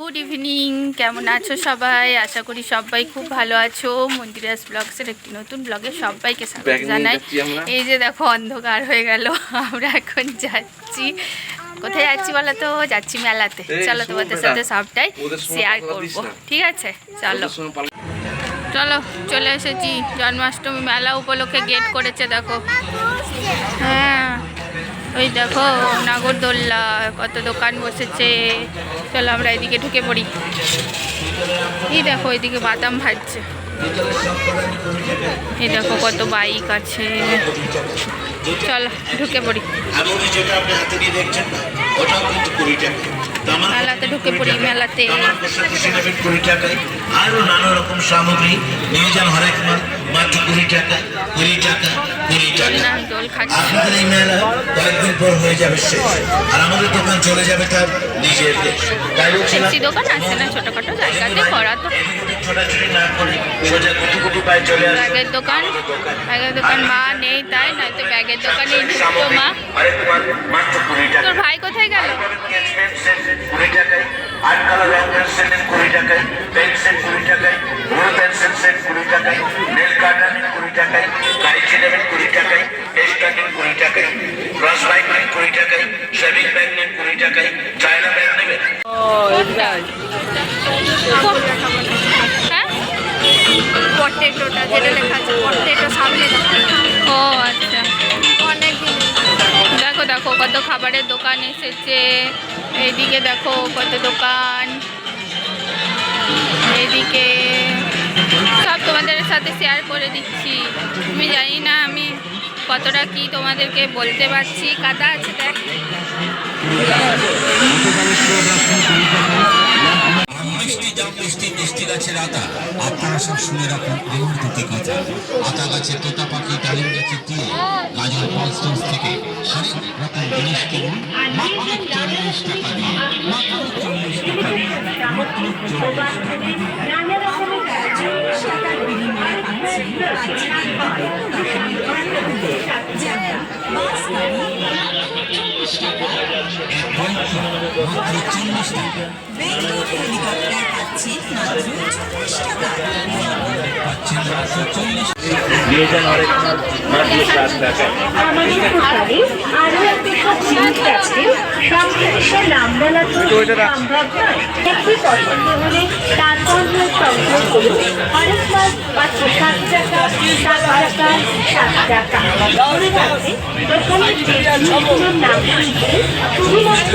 Good evening কেমন আছো সবাই? আশা করি সবাই খুব ভালো আছো। মন্দিরাস ব্লগসের একটি নতুন ব্লগে সবাইকে স্বাগত জানাই। এই যে দেখো অন্ধকার হয়ে গেল। আমরা এখন যাচ্ছি। কোথায় যাচ্ছি বলো তো যাচ্ছি মেলাতে। চলো তোমাদের সাথে সবটাই শেয়ার করব। ঠিক আছে? চলো। চলো চলে এসেছি। জন্মাষ্টমী মেলা উপলক্ষে গেট করেছে দেখো। হ্যাঁ। ওই দেখো, নাগরদোল্লা, কত দোকান বসেছে। চলো আমরা এদিকে ঢুকে পড়ি। এই দেখো, এদিকে বাদাম ভাজছে। এই দেখো, কত বাইক আছে। চলো, ঢুকে পড়ি। আর মেলাতে ঢুকে পড়ি, মেলাতে। আরও নানা রকম সামগ্রী। নিয়ে যান হরেক মাত্র কুড়ি টাকা কুড়ি টাকা। আপনাদের এই মেলা কয়েকদিন পর হয়ে যাবে শেষ। আর আমাদের দোকান চলে যাবে তার নিজের দোকান আছে না ছোটোখাটো জায়গাতে করা তো ব্যাগের দোকান ব্যাগের দোকান মা নেই তাই নয়তো ব্যাগের দোকানে ঢুকতো মা। তোর ভাই কোথায় গেল? কুড়ি আট কালার রং পেন্সিল কুড়ি টাকায় পেন্সিল কুড়ি টাকায় ব্লু পেন্সিল সেট কুড়ি টাকায় নেল কাটার কুড়ি টাকায় কাইচি নেবেন কুড়ি টাকায় টেস্টার নিন কুড়ি টাকায় ক্রস বাইক নিন কুড়ি টাকায় শেভিং ব্যাগ নিন কুড়ি টাকায় চায়না ব্যাগ নেবেন পটেটোটা যেটা লেখা আছে পটেটো সামনে। ও আচ্ছা। দেখো দেখো কত খাবারের দোকান এসেছে। এইদিকে দেখো কত দোকান। এইদিকে সব তোমাদের সাথে শেয়ার করে দিচ্ছি। আমি জানি না আমি কতটা কি তোমাদেরকে বলতে পারছি। কাদা আছে, দেখ। আপনারা সব শুনে রাখুন, আমার দুটি কথা আতা গাছে তোতা পাখি, ডালিম গাছে টিয়ে গাজর পলস্টন্স থেকে। রকম জিনিস কিনুন মাত্র চল্লিশ টাকা দিয়ে মাত্র চল্লিশ টাকা দিয়ে মাত্র চল্লিশ টাকা দিয়ে মাত্র চল্লিশ টাকা পাচ্ছেন সংগ্রহ করুন অনেক মাস মাত্র নাম শুধুমাত্র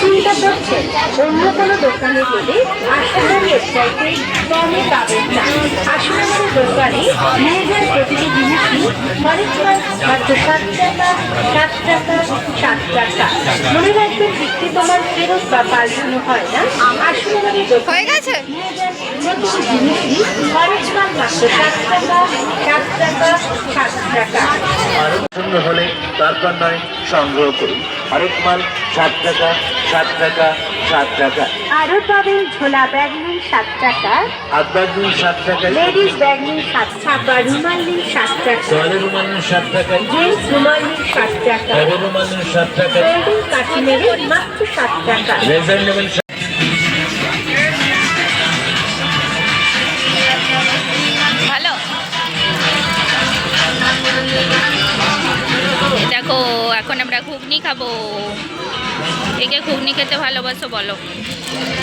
চিন্তা করছেন অন্য কোনো দোকানে গেলে আসলে ওয়েবসাইটে কমে পাবেন না। আসলে দোকানে নিয়ে প্রতিটি জিনিসই হরেক মাত্র সাত টাকা সাত টাকা সাত টাকা। মনে রাখবেন বিক্রি তোমার ফেরত বা পাল্টানো হয় না। দোকানে হয়ে গেছে? প্রতিটি জিনিসই হরেক মাত্র সাত টাকা সাত টাকা সাত টাকা। পছন্দ হলে তারপর নয় সংগ্রহ করুন। হরেক মাল সাত টাকা সাত টাকা সাত টাকা। আরও পাবেন ঝোলা ব্যাগ নিন সাত টাকা। হাত ব্যাগ নিন সাত টাকায় লেডিস ব্যাগ নিন সাত টাকা রুমাল নিন সাত টাকা। টয়লেট রুমাল নিন সাত টাকায় জেন্টস রুমাল নিন সাত টাকা। টয়লেট রুমাল নিন ওয়েডিং কাঠি নেবেন মাত্র সাত টাকা। রেজার নেবেন দেখো এখন আমরা ঘুগনি খাব। একে ঘুগনি খেতে ভালোবাসো বলো।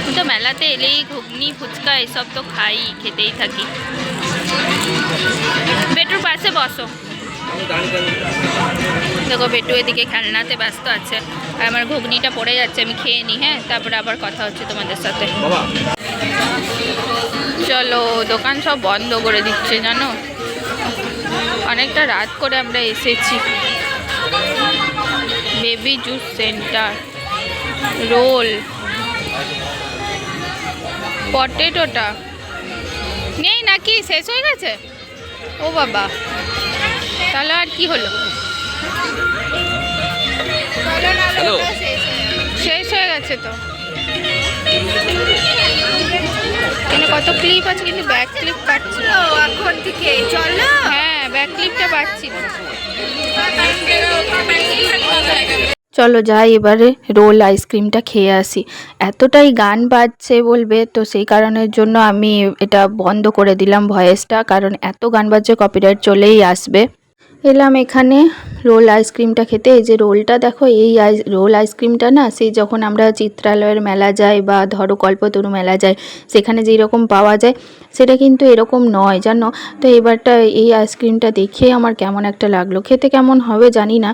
আমি তো মেলাতে এলেই ঘুগনি ফুচকা এসব তো খাই খেতেই থাকি। বেটুর পাশে বসো। দেখো বেটু এদিকে খেলনাতে ব্যস্ত আছে। আর আমার ঘুগনিটা পড়ে যাচ্ছে আমি খেয়ে নিই হ্যাঁ? তারপরে আবার কথা হচ্ছে তোমাদের সাথে। চলো দোকান সব বন্ধ করে দিচ্ছে জানো? অনেকটা রাত করে আমরা এসেছি। Baby juice centre. রোল। পটেটোটা। নেই নাকি? শেষ হয়ে গেছে? ও বাবা। তাহলে আর কি হলো? শেষ হয়ে হয়ে গেছে তো। এখানে কত ক্লিপ আছে? কিন্তু ব্যাক ক্লিপ পাচ্ছি এখন থেকে। চলো। হ্যাঁ ব্যাক ক্লিপটা পাচ্ছি না। চলো যাই, এবারে রোল আইসক্রিমটা খেয়ে আসি। এতটাই গান বাজছে বলবে, তো সেই কারণের জন্য আমি এটা বন্ধ করে দিলাম ভয়েসটা, কারণ এত গান বাজছে কপিরাইট চলেই আসবে। এলাম এখানে রোল আইসক্রিমটা খেতে। এই যে রোলটা দেখো, এই রোল আইসক্রিমটা না, সেই যখন আমরা চিত্রালয়ের মেলা যাই বা ধরো কল্পতরু মেলা যাই, সেখানে যেই রকম পাওয়া যায়, সেটা কিন্তু এরকম নয়, জানো? তো এবারটা এই আইসক্রিমটা দেখে আমার কেমন একটা লাগল। খেতে কেমন হবে জানি না।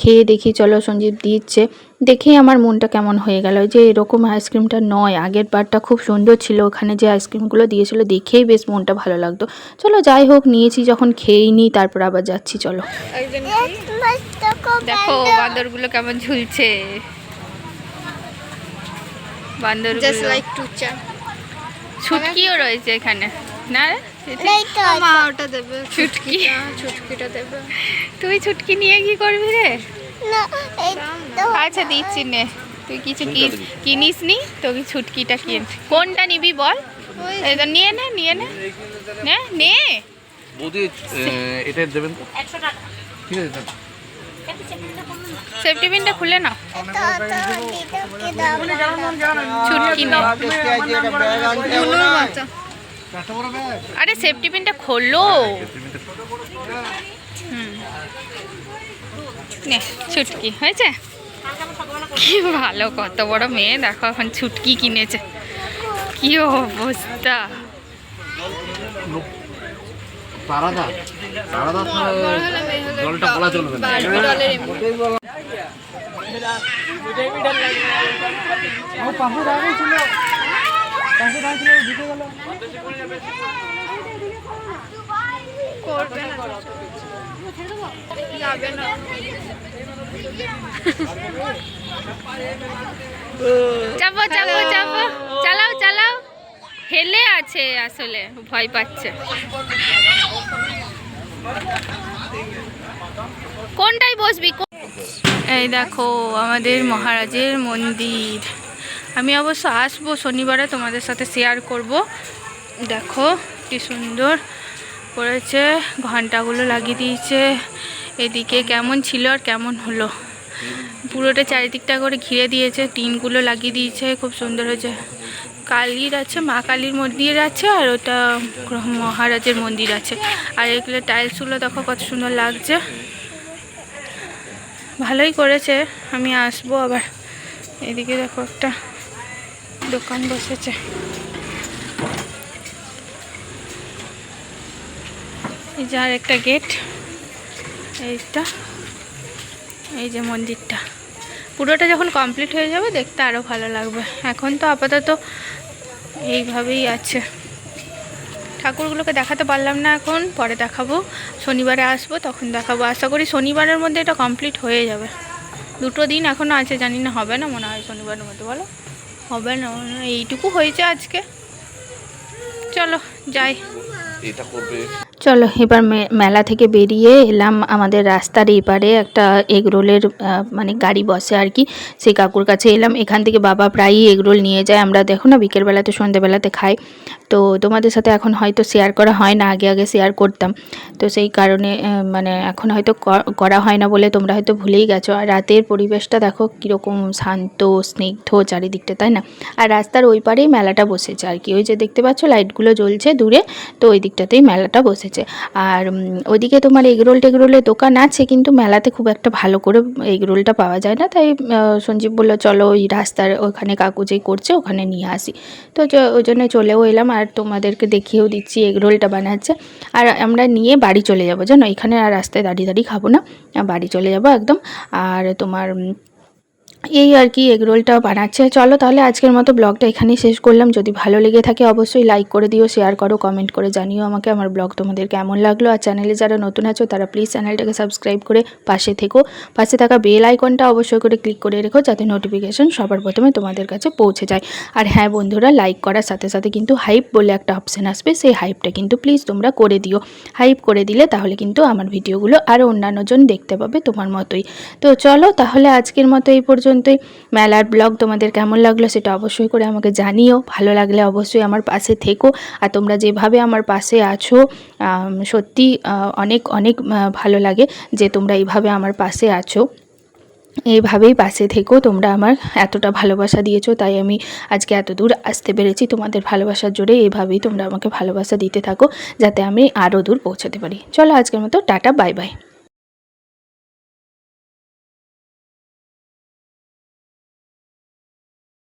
খেয়ে দেখি, চলো সঞ্জীব দিচ্ছে। দেখেই আমার মনটা কেমন হয়ে গেল। যে এরকম আইসক্রিমটা নয় আগের বারটা খুব সুন্দর ছিল। ওখানে যে আইসক্রিমগুলো দিয়েছিল দেখেই বেশ মনটা ভালো লাগতো। চলো যাই হোক নিয়েছি যখন খেয়েই নিই তারপর আবার যাচ্ছি চলো। দেখো বান্দরগুলো কেমন ঝুলছে। জাস্ট বান্দরগুলো লাইক টু চা ছুটকিও রয়েছে এখানে। না রে? মা ওটা দেবে। ছুটকি। ছুটকিটা দেবে। তুই ছুটকি নিয়ে কি করবি রে? আচ্ছা দিচ্ছি নে। তুই কিছু কিনিস নি? তোকে ছুটকিটা কিন। কোনটা নিবি বল? নিয়ে নে নিয়ে নে। নে নে। বৌদি এটা দেবেন তো? ঠিক আছে সেফটি পিনটা খুলে না ছুটকি নে। আরে সেফটি পিনটা খোলো। হুম। নে ছুটকি হয়েছে? কি ভালো কত বড় মেয়ে দেখো এখন ছুটকি কিনেছে। কি অবস্থা? জলটা বলা চলবে না। করবে না। যাবে না। চাপো চাপো চাপো চালাও চালাও। হেলে আছে আসলে, ভয় পাচ্ছে। কোনটাই বসবি? এই দেখো, আমাদের মহারাজের মন্দির। আমি অবশ্য আসব, শনিবারে তোমাদের সাথে শেয়ার করব। দেখো, কি সুন্দর করেছে, ঘন্টাগুলো লাগিয়ে দিয়েছে। এদিকে কেমন ছিল আর কেমন হলো? পুরোটা চারিদিকটা করে ঘিরে দিয়েছে, টিনগুলো লাগিয়ে দিয়েছে, খুব সুন্দর হয়েছে। কালীর আছে, মা কালীর মন্দির আছে আর ওটা মহারাজের মন্দির আছে। আর এগুলো টাইলসগুলো দেখো কত সুন্দর লাগছে। ভালোই করেছে, আমি আসব আবার। এদিকে দেখো একটা দোকান বসেছে। এই যে আর একটা গেট এইটা। এই যে মন্দিরটা। পুরোটা যখন কমপ্লিট হয়ে যাবে, দেখতে আরও ভালো লাগবে। এখন তো আপাতত এইভাবেই আছে। ঠাকুরগুলোকে দেখাতে পারলাম না এখন, পরে দেখাবো। শনিবারে আসব, তখন দেখাবো। আশা করি শনিবারের মধ্যে এটা কমপ্লিট হয়ে যাবে। দুটো দিন এখনও আছে, জানি না, হবে না, মনে হয় শনিবারের মধ্যে, বলো? হবে না এইটুকু হয়েছে আজকে। চলো, যাই। এটা করবে। চলো, এবার মেলা থেকে বেরিয়ে এলাম আমাদের রাস্তার এপারে একটা এগরোলের মানে গাড়ি বসে আর কি। সেই কাকুর কাছে এলাম। এখান থেকে বাবা প্রায়ই এগরোল নিয়ে যায়। আমরা দেখো না, বিকেলবেলাতে সন্ধ্যেবেলাতে খাই। তো তোমাদের সাথে এখন হয়তো শেয়ার করা হয় না, আগে আগে শেয়ার করতাম। তো সেই কারণে মানে এখন হয়তো করা হয় না বলে তোমরা হয়তো ভুলেই গেছো। আর রাতের পরিবেশটা দেখো, কীরকম শান্ত, স্নিগ্ধ চারিদিকটা, তাই না? আর রাস্তার ওই পারেই মেলাটা বসেছে আর কি। ওই যে দেখতে পাচ্ছ, লাইটগুলো জ্বলছে দূরে। তো ওই দিকটাতেই মেলাটা বসেছে। আর উম, ওইদিকে তোমার এগরোল টেগরোলের দোকান আছে কিন্তু মেলাতে খুব একটা ভালো করে এগরোলটা পাওয়া যায় না। তাই সঞ্জীব বলল চলো ওই রাস্তার ওখানে কাকু যেই করছে ওখানে নিয়ে আসি। তো ওই জন্য চলেও এলাম আর তোমাদেরকে দেখিয়েও দিচ্ছি এগরোলটা বানাচ্ছে। আর আমরা নিয়ে বাড়ি চলে যাব জানো? এখানে আর রাস্তায় দাঁড়িয়ে দাঁড়িয়ে খাব না। বাড়ি চলে যাব একদম। আর তোমার এই আর কি এগরোলটাও বানাচ্ছে। চলো তাহলে আজকের মতো ব্লগটা এখানেই শেষ করলাম। যদি ভালো লেগে থাকে অবশ্যই লাইক করে দিও শেয়ার করো কমেন্ট করে জানিও আমাকে আমার ব্লগ তোমাদের কেমন লাগল। আর চ্যানেলে যারা নতুন আছো, তারা প্লিজ চ্যানেলটাকে সাবস্ক্রাইব করে পাশে থেকো। পাশে থাকা বেল আইকনটা অবশ্যই করে ক্লিক করে রেখো, যাতে নোটিফিকেশন সবার প্রথমে তোমাদের কাছে পৌঁছে যায়। আর হ্যাঁ বন্ধুরা লাইক করার সাথে সাথে কিন্তু হাইপ বলে একটা অপশান আসবে। সেই হাইপটা কিন্তু প্লিজ তোমরা করে দিও। হাইপ করে দিলে তাহলে কিন্তু আমার ভিডিওগুলো আরও অন্যান্যজন দেখতে পাবে তোমার মতোই। তো চলো তাহলে আজকের মতো এই পর্যন্তই। মেলার ব্লগ তোমাদের কেমন লাগল সেটা অবশ্যই করে আমাকে জানিও। ভালো লাগলে অবশ্যই আমার পাশে থেকো। আর তোমরা যেভাবে আমার পাশে আছো সত্যি অনেক অনেক ভালো লাগে যে তোমরা এইভাবে আমার পাশে আছো। এইভাবেই পাশে থেকো। তোমরা আমার এতটা ভালোবাসা দিয়েছ, তাই আমি আজকে এত দূর আসতে পেরেছি। তোমাদের ভালোবাসার জোরে এইভাবেই তোমরা আমাকে ভালোবাসা দিতে থাকো, যাতে আমি আরও দূর পৌঁছাতে পারি। চলো আজকের মতো, টাটা, বাই বাই।